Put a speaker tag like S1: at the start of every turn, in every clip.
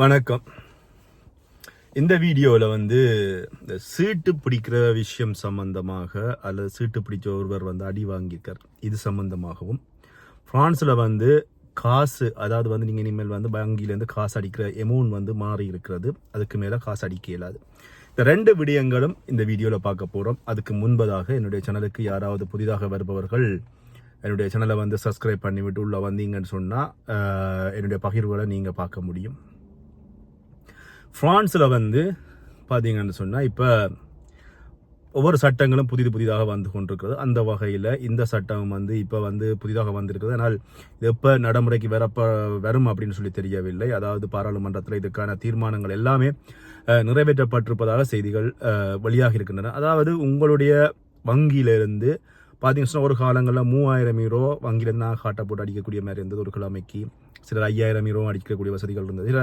S1: வணக்கம். இந்த வீடியோவில் வந்து இந்த சீட்டு பிடிக்கிற விஷயம் சம்பந்தமாக அல்லது சீட்டு பிடிச்ச ஒருவர் வந்து அடி வாங்கியிருக்கார். இது சம்பந்தமாகவும் ஃப்ரான்ஸில் வந்து காசு அதாவது வந்து நீங்கள் இனிமேல் வந்து வங்கியிலேருந்து காசு அடிக்கிற எமௌண்ட் வந்து மாறி இருக்கிறது. அதுக்கு மேலே காசு அடிக்க இயலாது. இந்த ரெண்டு விடயங்களும் இந்த வீடியோவில் பார்க்க போகிறோம் அதுக்கு முன்பதாக என்னுடைய சேனலுக்கு யாராவது புதிதாக வருபவர்கள் என்னுடைய சேனலை வந்து சப்ஸ்கிரைப் பண்ணிவிட்டு உள்ளே வந்தீங்கன்னு சொன்னால் என்னுடைய பகிர்வுகளை நீங்கள் பார்க்க முடியும். ஃப்ரான்ஸில் வந்து பார்த்தீங்கன்னு சொன்னால் இப்போ ஒவ்வொரு சட்டங்களும் புதிது புதிதாக வந்து கொண்டிருக்கிறது. அந்த வகையில் இந்த சட்டம் வந்து இப்போ வந்து புதிதாக வந்திருக்கிறது. ஆனால் இது எப்போ நடைமுறைக்கு வரப்ப வரும் அப்படின்னு சொல்லி தெரியவில்லை. அதாவது பாராளுமன்றத்தில் இதுக்கான தீர்மானங்கள் எல்லாமே நிறைவேற்றப்பட்டிருப்பதாக செய்திகள் வெளியாக இருக்கின்றன. அதாவது உங்களுடைய வங்கியிலிருந்து பார்த்தீங்கன்னா ஒரு காலங்களில் மூவாயிரம் யூரோ வங்கியிலிருந்து நான் போட்டு அடிக்கக்கூடிய மாதிரி இருந்தது ஒரு கிழமைக்கு. சிலர் ஐயாயிரம் யூரோ அடிக்கக்கூடிய வசதிகள் இருந்தது. சில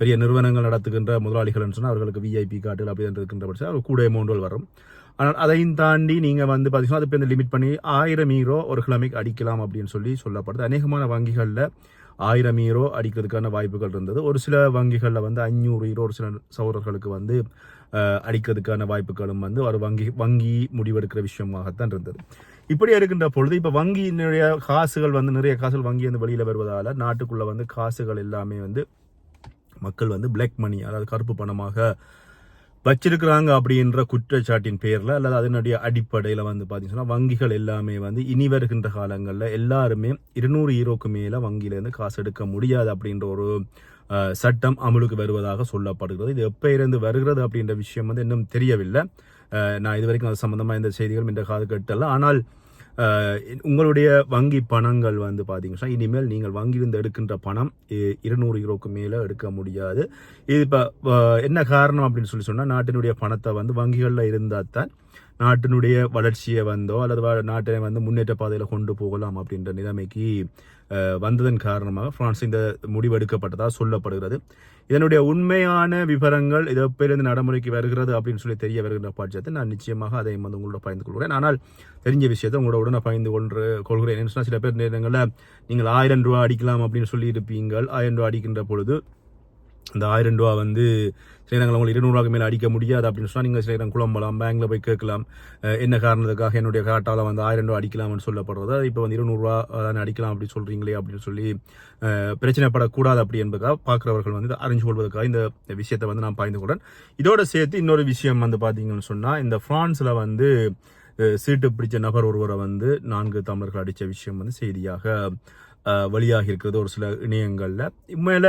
S1: பெரிய நிறுவனங்கள் நடத்துகின்ற முதலாளிகள்னு சொன்னால் அவர்களுக்கு விஐபி கார்டுகள் அப்படி இருக்கின்ற பட்சம் அவர் கூட அமௌண்ட்கள் வரும். ஆனால் அதையும் தாண்டி நீங்கள் வந்து பார்த்தீங்கன்னா அது இப்போ இந்த லிமிட் பண்ணி ஆயிரம் ஈரோ ஒரு கிழமைக்கு அடிக்கலாம் அப்படின்னு சொல்லி சொல்லப்படுது. அநேகமான வங்கிகளில் ஆயிரம் ஈரோ அடிக்கிறதுக்கான வாய்ப்புகள் இருந்தது. ஒரு சில வங்கிகளில் வந்து அஞ்சூறு ஈரோ ஒரு சில சகோதரர்களுக்கு வந்து அடிக்கிறதுக்கான வாய்ப்புகளும் வந்து ஒரு வங்கி வங்கி முடிவெடுக்கிற விஷயமாகத்தான் இருந்தது. இப்படியே இருக்கின்ற பொழுது இப்போ வங்கியினுடைய காசுகள் வந்து நிறைய காசுகள் வங்கி வந்து வெளியில் வருவதால் நாட்டுக்குள்ளே வந்து காசுகள் எல்லாமே வந்து மக்கள் வந்து பிளாக் மணி அதாவது கருப்பு பணமாக வச்சிருக்கிறாங்க அப்படின்ற குற்றச்சாட்டின் பேரில் அல்லது அதனுடைய அடிப்படையில் வந்து பார்த்தீங்கன்னா வங்கிகள் எல்லாமே வந்து இனி வருகின்ற காலங்களில் எல்லாருமே இருநூறு ஈரோக்கு மேலே வங்கியிலேருந்து காசு எடுக்க முடியாது அப்படின்ற ஒரு சட்டம் அமலுக்கு வருவதாக சொல்லப்படுகிறது. இது எப்போ இருந்து வருகிறது அப்படின்ற விஷயம் வந்து இன்னும் தெரியவில்லை. நான் இது வரைக்கும் அது சம்மந்தமாக இந்த செய்திகளும் இந்த காது கேட்டல ஆனால் உங்களுடைய வங்கி பணங்கள் வந்து பார்த்தீங்கன்னா இனிமேல் நீங்கள் வங்கியிலிருந்து எடுக்கின்ற பணம் இருநூறு யூரோக்கு மேலே எடுக்க முடியாது. இது இப்போ என்ன காரணம் அப்படின்னு சொல்லி சொன்னால் நாட்டினுடைய பணத்தை வந்து வங்கிகளில் இருந்தால் தான் நாட்டினுடைய வளர்ச்சியை வந்தோ அல்லது நாட்டை வந்து முன்னேற்ற பாதையில் கொண்டு போகலாம் அப்படின்ற நிலைமைக்கு வந்ததன் காரணமாக பிரான்ஸ் இந்த முடிவு எடுக்கப்பட்டதாக சொல்லப்படுகிறது. இதனுடைய உண்மையான விவரங்கள் இது எப்பயிலிருந்து நடைமுறைக்கு வருகிறது அப்படின்னு சொல்லி தெரிய வருகின்ற பட்சத்தில் நான் நிச்சயமாக அதை வந்து உங்களோட பகிர்ந்து கொள்கிறேன். ஆனால் தெரிஞ்ச விஷயத்தை உங்களோட உடனே பகிர்ந்து கொண்டு கொள்கிறேன். என்ன சொன்னால் சில பேர் நேரங்களில் நீங்கள் ஆயிரம் ரூபா அடிக்கலாம் அப்படின்னு சொல்லி இருப்பீங்கள் ஆயிரம் ரூபா அடிக்கின்ற பொழுது அந்த ஆயிரம் ரூபா வந்து சில நேரங்கள் உங்களுக்கு இருநூறுவாக்கு மேலே அடிக்க முடியாது அப்படின்னு சொன்னால் நீங்கள் சில நேரம் குழம்பலாம் பேங்கில் போய் கேட்கலாம். என்ன காரணத்துக்காக என்னுடைய காட்டால் வந்து ஆயிரம் ரூபா அடிக்கலாம்னு சொல்லப்படுறது. இப்போ வந்து இருநூறுவா தானே அடிக்கலாம் அப்படி சொல்கிறீங்களே அப்படின்னு சொல்லி பிரச்சனைப்படக்கூடாது அப்படி என்பதுக்காக பார்க்குறவர்கள் வந்து அறிஞ்சு கொள்வதற்காக இந்த விஷயத்தை வந்து நான் பாய்ந்து கொள்றேன். இதோட சேர்த்து இன்னொரு விஷயம் வந்து பார்த்தீங்கன்னு சொன்னால் இந்த ஃப்ரான்ஸில் வந்து சீட்டு பிடிச்ச நபர் ஒருவரை வந்து நான்கு தமிழர்கள் அடித்த விஷயம் வந்து செய்தியாக வழியாக இருக்கிறது ஒரு சில இணையங்களில். உண்மையில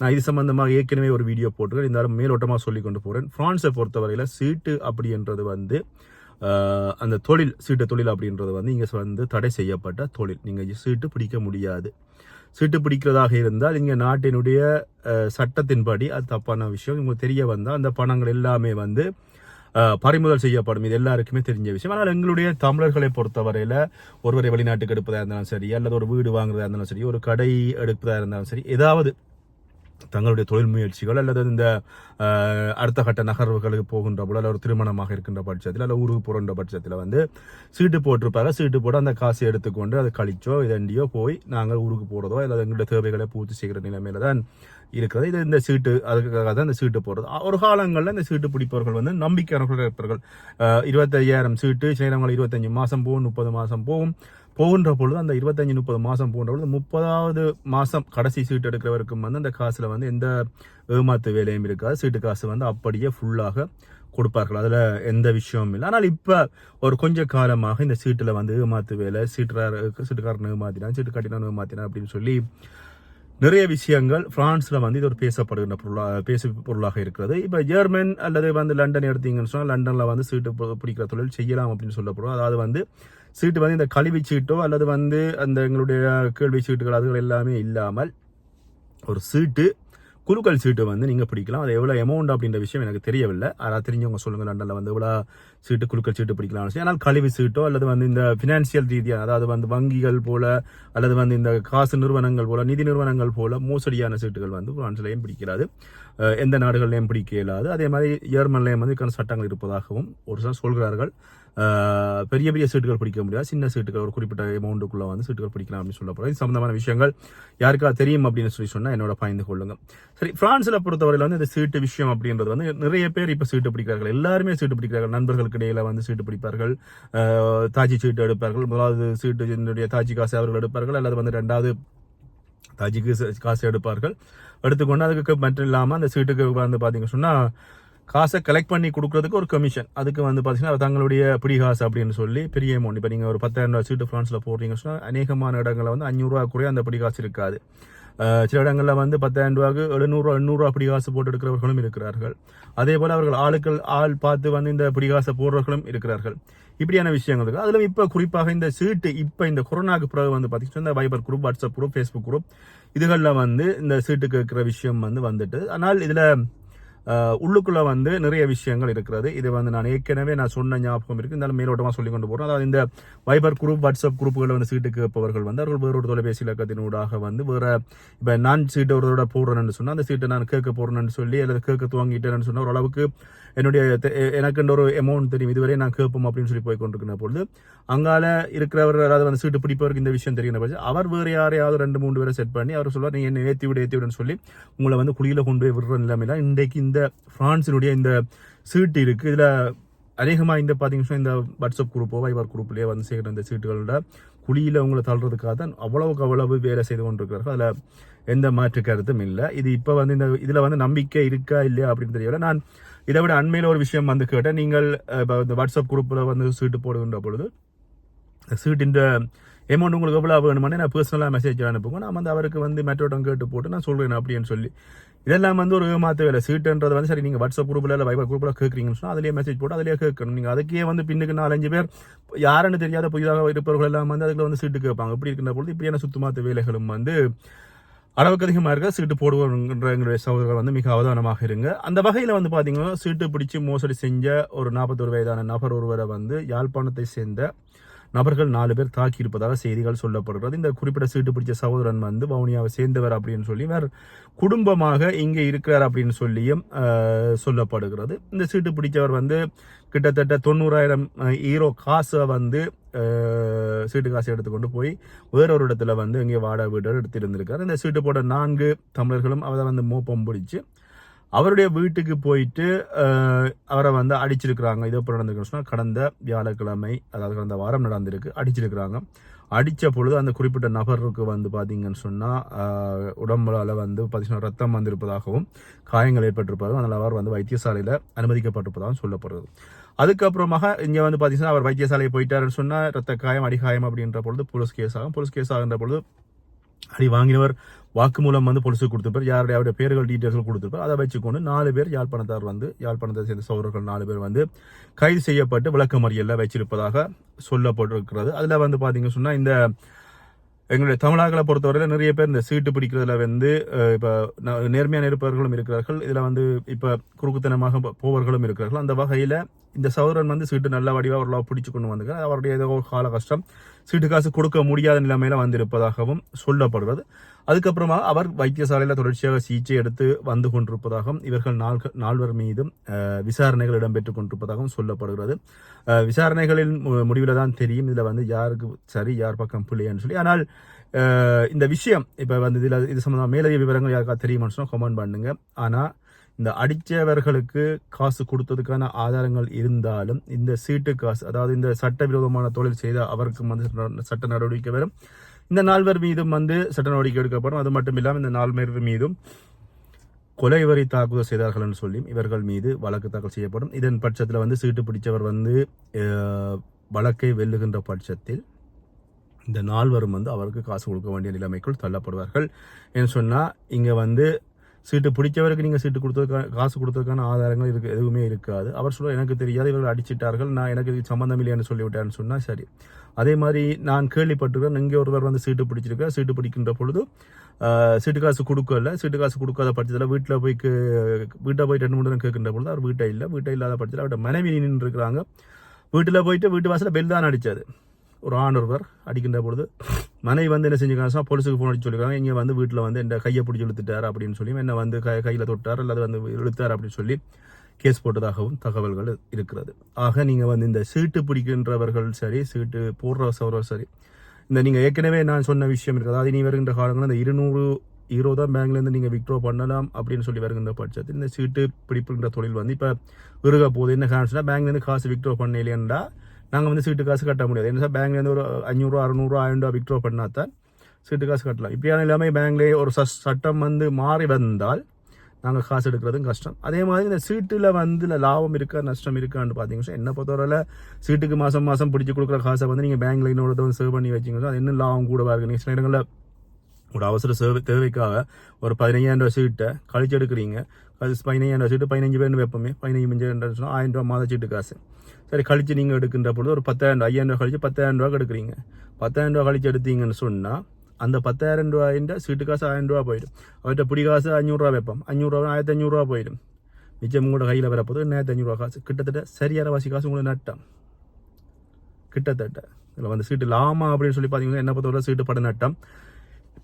S1: நான் இது சம்பந்தமாக ஏற்கனவே ஒரு வீடியோ போட்டுருக்கேன். இருந்தாலும் மேலோட்டமாக சொல்லி கொண்டு போகிறேன் ஃப்ரான்ஸை பொறுத்தவரையில் சீட்டு அப்படின்றது வந்து அந்த தொழில் சீட்டு தொழில் அப்படின்றது வந்து இங்கே வந்து தடை செய்யப்பட்ட தொழில். நீங்கள் சீட்டு பிடிக்க முடியாது. சீட்டு பிடிக்கிறதாக இருந்தால் இங்கே நாட்டினுடைய சட்டத்தின்படி அது தப்பான விஷயம். உங்களுக்கு தெரிய வந்தால் அந்த பணங்கள் எல்லாமே வந்து பறிமுதல் செய்யப்படும். இது எல்லாருக்குமே தெரிஞ்ச விஷயம். ஆனால் எங்களுடைய தமிழர்களை பொறுத்தவரையில் ஒருவரை வெளிநாட்டுக்கு எடுப்பதாக இருந்தாலும் சரி அல்லது ஒரு வீடு வாங்குறதா இருந்தாலும் சரி ஒரு கடை எடுப்பதாக இருந்தாலும் சரி ஏதாவது தங்களுடைய தொழில் முயற்சிகள் அல்லது இந்த அடுத்த கட்ட நகர்வுகளுக்கு போகின்ற போல ஒரு திருமணமாக இருக்கின்ற பட்சத்தில் அல்ல ஊருக்கு போகின்ற பட்சத்தில் வந்து சீட்டு போட்டிருப்பாங்க. சீட்டு போட்டு அந்த காசை எடுத்துக்கொண்டு அதை கழிச்சோ இதண்டியோ போய் நாங்கள் ஊருக்கு போகிறதோ அல்லது எங்களுடைய தேவைகளை பூர்த்தி செய்கிற நிலைமையில தான் இருக்கிறது. இது இந்த சீட்டு அதுக்காக தான் இந்த சீட்டு போடுறது. ஒரு காலங்களில் இந்த சீட்டு பிடிப்பவர்கள் வந்து நம்பிக்கையானவர்கள் இருப்பார்கள். இருபத்தையாயிரம் சீட்டு சில இருபத்தஞ்சி மாதம் போகும் முப்பது மாதம் போகும். போகின்ற பொழுது அந்த இருபத்தஞ்சி முப்பது மாதம் போகின்ற பொழுது முப்பதாவது மாதம் கடைசி சீட்டு எடுக்கிறவருக்கும் வந்து அந்த காசில் வந்து எந்த ஏமாத்து வேலையும் இருக்காது. சீட்டு காசு வந்து அப்படியே ஃபுல்லாக கொடுப்பார்கள். அதில் எந்த விஷயமும் இல்லை. ஆனால் இப்போ ஒரு கொஞ்ச காலமாக இந்த சீட்டில் வந்து ஏமாத்து வேலை சீட்டுறார் சீட்டுக்காரன் ஏமாத்தினான் சீட்டு கட்டினான் ஏமாத்தினான் அப்படின்னு சொல்லி நிறைய விஷயங்கள் பிரான்ஸில் வந்து இது ஒரு பேசப்படுகின்ற பொருளாக பேசு பொருளாக இருக்கிறது. இப்போ ஜெர்மன் அல்லது வந்து லண்டன் எடுத்தீங்கன்னு சொன்னால் லண்டனில் வந்து சீட்டு பிடிக்கிற தொழில் செய்யலாம் அப்படின்னு சொல்லப்படும். அதாவது வந்து சீட்டு வந்து இந்த கழிவு சீட்டோ அல்லது வந்து அந்த எங்களுடைய கேள்வி சீட்டுகள் அதுகள் எல்லாமே இல்லாமல் ஒரு சீட்டு குழுக்கள் சீட்டு வந்து நீங்கள் பிடிக்கலாம். அது எவ்வளோ அமௌண்ட் அப்படின்ற விஷயம் எனக்கு தெரியவில்லை. அதாவது தெரிஞ்சவங்க சொல்லுங்கள் லண்டனில் வந்து எவ்வளோ சீட்டு குழுக்கள் சீட்டு பிடிக்கலாம் சொல்லி. ஆனால் கழிவு சீட்டோ அல்லது வந்து இந்த ஃபினான்சியல் ரீதியாக அதாவது வந்து வங்கிகள் போல அல்லது வந்து இந்த காசு நிறுவனங்கள் போல நிதி நிறுவனங்கள் போல மோசடியான சீட்டுகள் வந்து பிரான்ஸ்லையும் பிடிக்கிறாது எந்த நாடுகள்லையும் பிடிக்க இயலாது அதே மாதிரி ஜெர்மன்லையும் வந்து இதுக்கான சட்டங்கள் இருப்பதாகவும் ஒரு சிலர் சொல்கிறார்கள். பெரிய பெரிய சீட்டுகள் பிடிக்க முடியாது. சின்ன சீட்டுகள் ஒரு குறிப்பிட்ட அமௌண்ட்டுக்குள்ள வந்து சீட்டுகள் பிடிக்கலாம் அப்படின்னு சொல்லப்படுறது இது சம்மந்தமான விஷயங்கள் யாருக்கா தெரியும் அப்படின்னு சொல்லி சொன்னால் என்னோட பயந்து கொள்ளுங்க. சரி பிரான்ஸில் பொறுத்தவரையில் வந்து இந்த சீட்டு விஷயம் அப்படின்றது வந்து நிறைய பேர் இப்போ சீட்டு பிடிக்கிறார்கள். எல்லாருமே சீட்டு பிடிக்கிறார்கள். நண்பர்களுக்கு இடையில வந்து சீட்டு பிடிப்பார்கள். தாஜி சீட்டு எடுப்பார்கள். முதலாவது சீட்டு என்னுடைய தாஜி காசு அவர்கள் எடுப்பார்கள். அல்லது வந்து ரெண்டாவது தாஜிக்கு காசு எடுப்பார்கள். எடுத்துக்கொண்டு அதுக்கு மட்டும் இல்லாமல் அந்த சீட்டுக்கு வந்து பார்த்தீங்க சொன்னால் காசை கலெக்ட் பண்ணி கொடுக்குறதுக்கு ஒரு கமிஷன் அதுக்கு வந்து பார்த்தீங்கன்னா தங்களுடைய பிடி காசு அப்படின்னு சொல்லி பெரிய அமௌண்ட் இப்போ நீங்கள் ஒரு பத்தாயிரம் ரூபாய் சீட்டு ஃப்ரான்ஸில் போடுறீங்க சொன்னால் அநேகமான இடங்களில் வந்து அஞ்சூறுரூவா குறைய அந்த பிடி காசு இருக்காது சில இடங்களில் வந்து பத்தாயிரம் ரூபாய்க்கு எழுநூறுவா எண்ணூறுவா பிடி காசு போட்டு எடுக்கிறவர்களும் இருக்கிறார்கள். அதே போல் அவர்கள் ஆளுக்கள் ஆள் பார்த்து வந்து இந்த பிடி காசை போடுறவர்களும் இருக்கிறார்கள். இப்படியான விஷயங்கள் இருக்குது அதில் இப்போ குறிப்பாக இந்த சீட்டு இப்போ இந்த கொரோனாக்கு பிறகு வந்து பார்த்தீங்கன்னா இந்த Viber group WhatsApp group Facebook group இதுகளில் வந்து இந்த சீட்டு கேட்குற விஷயம் வந்து வந்துட்டு ஆனால் இதில் உள்ளுக்குள்ள வந்து நிறைய விஷயங்கள் இருக்கிறது. இது வந்து நான் ஏற்கனவே நான் சொன்ன ஞாபகம் இருக்கு. இருந்தாலும் மேலோட்டமாக சொல்லி கொண்டு போறேன். அதாவது இந்த வைபர் குரூப் வாட்ஸ்அப் குரூப்புகளில் வந்து சீட்டு கேட்பவர்கள் வந்து அவர்கள் வேறொரு தொலைபேசி இலக்கத்தினூடாக வந்து வேற இப்போ நான் சீட்டு ஒருத்தரோட போடுறேன்னு சொன்னால் அந்த சீட்டை நான் கேட்க போடுறேன்னு சொல்லி அல்லது கேட்க துவங்கிட்டேன்னு சொன்னால் ஓரளவுக்கு என்னுடைய எனக்குன்ற ஒரு அமௌண்ட் தெரியும். இதுவரை நான் கேட்போம் அப்படின்னு சொல்லி போய் கொண்டிருக்கிற பொழுது அங்கால இருக்கிறவர் யாராவது வந்து சீட்டு பிடிப்பவருக்கு இந்த விஷயம் தெரியும் பட்சம் அவர் வேறு யாரையாவது ரெண்டு மூணு பேரை செட் பண்ணி அவர் சொல்லுவார் நீ என்ன ஏற்றி விட ஏற்றி விடுன்னு சொல்லி உங்களை வந்து குழியில கொண்டு போய் விடுற நிலைமையில இன்றைக்கு இந்த இந்த ஃப்ரான்ஸினுடைய இந்த சீட்டு இருக்குது இதில் அநேகமாக இந்த பார்த்தீங்கன்னா இந்த வாட்ஸ்அப் குரூப்போ வைபர் குரூப்லேயே வந்து சேர்க்குற இந்த சீட்டுகளோட குழியில் அவங்களை தள்ளுறதுக்காக தான் அவ்வளவுக்கு அவ்வளவு வேலை செய்து கொண்டிருக்கிறார்கள். அதில் எந்த மாற்று கருத்தும் இல்லை. இது இப்போ வந்து இந்த இதில் வந்து நம்பிக்கை இருக்கா இல்லையா அப்படின்னு தெரியல நான் இதை விட அண்மையில் ஒரு விஷயம் வந்து கேட்டேன். நீங்கள் இப்போ இந்த வாட்ஸ்அப் குரூப்பில் வந்து சீட்டு போடுகின்ற பொழுது சீட்டின் அமௌண்ட் உங்களுக்கு எவ்வளோ வேணுமானே நான் பர்சனலாக மெசேஜ் அனுப்புங்க. நான் வந்து அவருக்கு வந்து மெட்ரோட்டம் கேட்டு போட்டு நான் சொல்கிறேன் அப்படின்னு சொல்லி. இதெல்லாம் வந்து ஒரு ஏமாத்த வேலை. சீட்டுன்றது வந்து சரி நீங்கள் வாட்ஸ்அப் குரூப்பில் இல்லை வைபர் குரூப்பில் கேட்குறீங்கன்னு சொன்னால் அதிலே மெசேஜ் போட்டு அதிலே கேட்கணும். நீங்கள் அதுக்கே வந்து பின்னுக்கு நாலஞ்சு பேர் யாருன்னு தெரியாத புதிதாக இருப்பவர்கள் எல்லாம் வந்து அதுக்குள்ள வந்து சீட்டு கேட்பாங்க. இப்படி இருக்கின்ற பொழுது இப்படியான சுத்தமாத்த வேலைகளும் வந்து அளவுக்கு அதிகமாக இருக்க சீட்டு போடுவோங்கிற சகோதரர்கள் வந்து மிக அவதானமாக இருங்க. அந்த வகையில் வந்து பார்த்தீங்கன்னா சீட்டு பிடிச்சி மோசடி செஞ்ச ஒரு நாற்பத்தொரு வயதான நபர் ஒருவரை வந்து யாழ்ப்பாணத்தை சேர்ந்த நபர்கள் நாலு பேர் தாக்கியிருப்பதாக செய்திகள் சொல்லப்படுகிறது. இந்த குறிப்பிட்ட சீட்டு பிடிச்ச சகோதரன் வந்து வவுனியாவை சேர்ந்தவர் அப்படின்னு சொல்லி வேறு குடும்பமாக இங்கே இருக்கிறார் அப்படின்னு சொல்லியும் சொல்லப்படுகிறது. இந்த சீட்டு பிடிச்சவர் வந்து கிட்டத்தட்ட தொண்ணூறாயிரம் ஈரோ காசை வந்து சீட்டு காசை எடுத்துக்கொண்டு போய் வேறொரு இடத்துல வந்து இங்கே வாடகை வீடு எடுத்திருந்திருக்காரு. இந்த சீட்டு போட்ட நான்கு தமிழர்களும் அதை வந்து மோப்பம் பிடிச்சி அவருடைய வீட்டுக்கு போயிட்டு அவரை வந்து அடிச்சிருக்கிறாங்க. இது எப்போ நடந்திருக்குன்னு சொன்னால் கடந்த வியாழக்கிழமை அதாவது கடந்த வாரம் நடந்திருக்கு அடிச்சிருக்கிறாங்க. அடித்த பொழுது அந்த குறிப்பிட்ட நபருக்கு வந்து பார்த்தீங்கன்னு சொன்னால் உடம்புல வந்து பார்த்தீங்கன்னா ரத்தம் வந்திருப்பதாகவும் காயங்கள் ஏற்பட்டிருப்பதாகவும் அதனால் அவர் வந்து வைத்தியசாலையில் அனுமதிக்கப்பட்டிருப்பதாகவும் சொல்லப்படுறது. அதுக்கப்புறமாக இங்கே வந்து பார்த்தீங்கன்னா அவர் வைத்தியசாலை போயிட்டாருன்னு சொன்னால் ரத்த காயம் அடிகாயம் அப்படின்ற பொழுது போலீஸ் கேஸ் ஆகும். போலீஸ் கேஸ் ஆகின்ற பொழுது அடி வாங்கினவர் வாக்குமூலம் வந்து போலீஸுக்கு கொடுத்துருப்பார். யாருடைய அவருடைய பேர்கள் டீட்டெயில்ஸ் கொடுத்துருப்பார். அதை வச்சுக்கொண்டு நாலு பேர் யாழ்ப்பாணத்தார் வந்து யாழ்ப்பாணத்தை சேர்ந்த சௌரர்கள் நாலு பேர் வந்து கைது செய்யப்பட்டு விளக்கமறியலில் வச்சிருப்பதாக சொல்லப்பட்டிருக்கிறது. அதில் வந்து பார்த்தீங்க சொன்னால் இந்த எங்களுடைய தமிழர்களை பொறுத்தவரையில் நிறைய பேர் இந்த சீட்டு பிடிக்கிறதுல வந்து இப்போ நேர்மையான இருப்பவர்களும் இருக்கிறார்கள். இதில் வந்து இப்போ குறுக்குத்தனமாக போவர்களும் இருக்கிறார்கள். அந்த வகையில் இந்த சௌரன் வந்து சீட்டு நல்ல வடிவாக அவர்களாக பிடிச்சு கொண்டு வந்து அவருடைய ஏதோ கால கஷ்டம். சீட்டு காசு கொடுக்க முடியாத நிலைமையில வந்திருப்பதாகவும் சொல்லப்படுகிறது அதுக்கப்புறமா அவர் வைத்தியசாலையில் தொடர்ச்சியாக சிகிச்சை எடுத்து வந்து கொண்டிருப்பதாகவும் இவர்கள் நால்க நால்வர் மீதும் விசாரணைகள் இடம்பெற்றுக் கொண்டிருப்பதாகவும் சொல்லப்படுகிறது. விசாரணைகளின் மு- முடிவில் தான் தெரியும். இதில் வந்து யாருக்கு சரி யார் பக்கம் பிள்ளைன்னு சொல்லி. ஆனால் இந்த விஷயம் இப்போ வந்து இதில் இது சம்மந்தமாக மேலதிக விவரங்கள் யாருக்கா தெரியுமான்னு சொன்னால் கமெண்ட் பண்ணுங்க. ஆனால் இந்த அடித்தவர்களுக்கு காசு கொடுத்ததுக்கான ஆதாரங்கள் இருந்தாலும் இந்த சீட்டு காசு அதாவது இந்த சட்டவிரோதமான தொழில் செய்த அவருக்கு வந்து சட்ட- நடவடிக்கை வரும். இந்த நால்வர் மீதும் வந்து சட்ட நடவடிக்கை எடுக்கப்படும். அது மட்டும் இல்லாமல் இந்த நால்வர் மீதும் கொலை வரி தாக்குதல் செய்தார்கள்னு சொல்லி இவர்கள் மீது வழக்கு தாக்கல் செய்யப்படும். இதன் பட்சத்தில் வந்து சீட்டு பிடிச்சவர் வந்து வழக்கை வெல்லுகின்ற பட்சத்தில் இந்த நால்வரும் வந்து அவருக்கு காசு கொடுக்க வேண்டிய நிலைமைக்குள் தள்ளப்படுவார்கள். என்று சொன்னால் இங்கே வந்து சீட்டு பிடிச்சவருக்கு நீங்கள் சீட்டு கொடுத்ததுக்கான காசு கொடுத்ததுக்கான ஆதாரங்கள் இருக்கு எதுவுமே இருக்காது. அவர் சொல்ல எனக்கு தெரியாது இவர்கள் அடிச்சிட்டார்கள் நான் எனக்கு இது சம்மந்தம் இல்லையான்னு சொல்லிவிட்டேன்னு சொன்னால் சரி. அதே மாதிரி நான் கேள்விப்பட்டிருக்கேன் இங்கே ஒருவர் வந்து சீட்டு பிடிச்சிருக்கார். சீட்டு பிடிக்கின்ற பொழுது சீட்டு காசு கொடுக்கல. சீட்டு காசு கொடுக்காத பட்சத்தில் வீட்டில் போய் வீட்டை போய் ரெண்டு மூணு நேரம் கேட்கின்ற பொழுது அவர் வீட்டை இல்லை. வீட்டை இல்லாத பட்சத்தில் அவர்கிட்ட மனைவி நின்று இருக்கிறாங்க வீட்டில் போயிட்டு வீட்டு வாசலில் பெல் தான் அடித்தது ஒரு ஆண் ஒருவர் அடிக்கின்ற பொழுது மனைவி வந்து என்ன செஞ்சுக்காங்க போலீஸுக்கு ஃபோன் அடிச்சு சொல்லியிருக்காங்க இங்கே வந்து வீட்டில் வந்து என் கையை பிடிச்சி இழுத்துட்டார் அப்படின்னு சொல்லி என்ன வந்து கை கையில் தொட்டார் அல்லது வந்து இழுத்தார் அப்படின்னு சொல்லி கேஸ் போட்டதாகவும் தகவல்கள் இருக்கிறது. ஆக நீங்கள் வந்து இந்த சீட்டு பிடிக்கின்றவர்கள் சரி சீட்டு போடுறவர்கள் சரி இந்த நீங்கள் ஏற்கனவே நான் சொன்ன விஷயம் இருக்குது. அதாவது இனி வருகின்ற காலங்களில் இந்த இருநூறு ஹீரோ தான் பேங்க்லேருந்து நீங்கள் வித்ட்ரா பண்ணலாம் அப்படின்னு சொல்லி வருகின்ற பட்சத்தில் இந்த சீட்டு பிடிப்புன்ற தொழில் வந்து இப்போ இருக்க போகுது. என்ன காரணம்னா பேங்க்லேருந்து காசு வித்ட்ரா பண்ண நாங்கள் வந்து சீட்டு காசு கட்ட முடியாது. என்ன பேங்க்லேருந்து ஒரு அஞ்சூறுரூவா அறநூறுவா ஆயிரம் ரூபா வித்ட்ரா பண்ணால் தான் சீட்டு காசு கட்டலாம். இப்படியான எல்லாமே பேங்க்லேயே ஒரு ச- சட்டம் வந்து மாறி வந்தால் நாங்கள் காசு எடுக்கிறதும் கஷ்டம். அதே மாதிரி இந்த சீட்டில் வந்து லாபம் இருக்கா நஷ்டம் இருக்கான்னு பார்த்தீங்கன்னா என்ன பொறுத்தவரையில் சீட்டுக்கு மாதம் மாதம் பிடிச்சி கொடுக்குற காசை வந்து நீங்கள் பேங்க்ல இன்னொருத்தவங்க சேவ் பண்ணி வச்சிங்கன்னா அது இன்னும் லாபம் கூட இருக்குது நீங்கள் சில இடங்களில் ஒரு அவசர சேவை தேவைக்காக ஒரு பதினையாயிரம் ரூபா சீட்டை கழிச்சு எடுக்கிறீங்க. அது பதினையாயிரம் சீட்டு பதினஞ்சு பேர் வைப்போமே பதினஞ்சு மஞ்சள் ஆயிரம் ரூபாய் மாத சீட்டு காசு. சரி கழிச்சு நீங்கள் எடுக்கின்ற பொழுது ஒரு பத்தாயிரம் ரூபாய் ஐயாயிரம் ரூபா கழிச்சு பத்தாயிரம் ரூபாய் எடுக்கிறீங்க பத்தாயிரம் ரூபாய் கழிச்சு எடுத்தீங்கன்னு சொன்னால் அந்த பத்தாயிரம் ரூபாயின் சீட்டு காசு ஆயிரம் ரூபா போயிடும். அவர்கிட்ட பிடி காசு அஞ்சூறுரூவா வைப்போம். அஞ்சூறுரூவா ஆயிரத்தி அஞ்சூறுரூவா போயிடும். மிச்சம் உங்களோட கையில் வரப்போது ரெண்டாயிரத்தி அஞ்சூறுரூவா காசு. கிட்டத்தட்ட சரியான வாசி காசு உங்களுக்கு நட்டம் கிட்டத்தட்ட. இதில் வந்து சீட்டு லாமா அப்படின்னு சொல்லி பார்த்தீங்கன்னா என்ன பொறுத்தவரை சீட்டு பட நட்டம்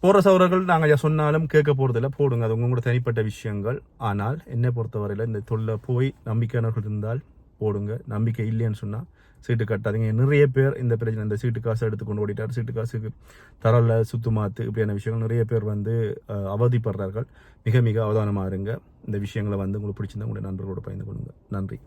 S1: போகிற சவரர்கள் நாங்கள் சொன்னாலும் கேட்க போகிறதில்ல போடுங்க. அது உங்களோட தனிப்பட்ட விஷயங்கள். ஆனால் என்னை பொறுத்தவரையில் இந்த தொழில போய் நம்பிக்கையானவர்கள் இருந்தால் போடுங்க. நம்பிக்கை இல்லைன்னு சொன்னால் சீட்டு கட்டாதீங்க. நிறைய பேர் இந்த பிரச்சனை இந்த சீட்டு காசு எடுத்துக்கொண்டு ஓடிட்டார். சீட்டு காசுக்கு தரல சுத்துமாத்து இப்படியான விஷயங்கள் நிறைய பேர் வந்து அவதிப்படுறார்கள். மிக மிக அவதானமாக இருங்க. இந்த விஷயங்களை வந்து உங்களுக்கு பிடிச்சிருந்தா உங்களுடைய நண்பர்களோடு பயந்து கொள்ளுங்கள் நன்றி.